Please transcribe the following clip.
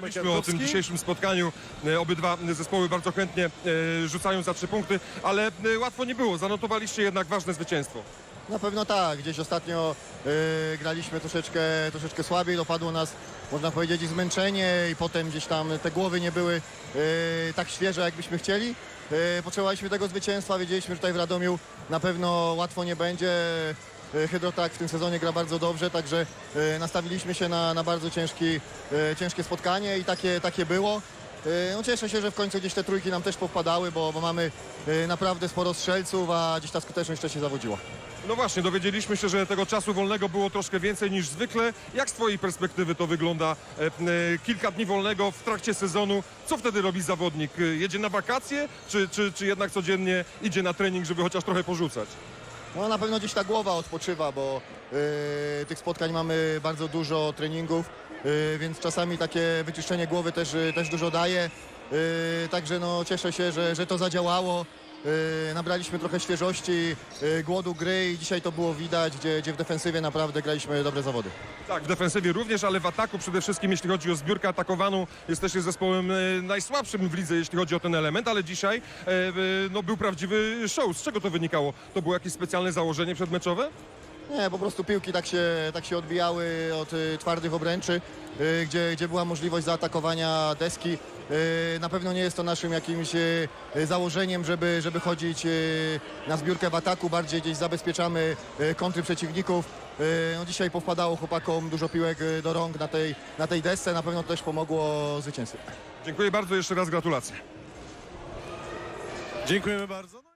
Mówiliśmy o tym dzisiejszym spotkaniu. E, Obydwa zespoły bardzo chętnie e, rzucają za trzy punkty, ale e, łatwo nie było. Zanotowaliście jednak ważne zwycięstwo. Na pewno tak, gdzieś ostatnio y, graliśmy troszeczkę, troszeczkę słabiej, dopadło nas, można powiedzieć, zmęczenie i potem gdzieś tam te głowy nie były y, tak świeże, jakbyśmy chcieli. Y, potrzebowaliśmy tego zwycięstwa, wiedzieliśmy, że tutaj w Radomiu na pewno łatwo nie będzie. Y, Hydrotak w tym sezonie gra bardzo dobrze, także y, nastawiliśmy się na, na bardzo ciężki, y, ciężkie spotkanie i takie, takie było. No cieszę się, że w końcu gdzieś te trójki nam też powpadały, bo, bo mamy naprawdę sporo strzelców, a gdzieś ta skuteczność też się zawodziła. No właśnie, dowiedzieliśmy się, że tego czasu wolnego było troszkę więcej niż zwykle. Jak z Twojej perspektywy to wygląda? E, e, Kilka dni wolnego w trakcie sezonu. Co wtedy robi zawodnik? E, Jedzie na wakacje, czy, czy, czy jednak codziennie idzie na trening, żeby chociaż trochę porzucać? No na pewno gdzieś ta głowa odpoczywa, bo y, tych spotkań mamy bardzo dużo treningów, y, więc czasami takie wyczyszczenie głowy też, y, też dużo daje. Także no cieszę się, że, że to zadziałało. Y, nabraliśmy trochę świeżości, y, głodu gry i dzisiaj to było widać, gdzie, gdzie w defensywie naprawdę graliśmy dobre zawody. Tak, w defensywie również, ale w ataku przede wszystkim, jeśli chodzi o zbiórkę atakowaną, jesteście zespołem e, najsłabszym w lidze, jeśli chodzi o ten element, ale dzisiaj e, e, no, był prawdziwy show. Z czego to wynikało? To było jakieś specjalne założenie przedmeczowe? Nie, po prostu piłki tak się, tak się odbijały od y, twardych obręczy, y, gdzie, gdzie była możliwość zaatakowania deski. Y, na pewno nie jest to naszym jakimś założeniem, żeby, żeby chodzić na zbiórkę w ataku, bardziej gdzieś zabezpieczamy kontry przeciwników. No dzisiaj powpadało chłopakom dużo piłek do rąk na tej, na tej desce, na pewno to też pomogło zwycięstwie. Dziękuję bardzo, jeszcze raz gratulacje. Dziękujemy bardzo.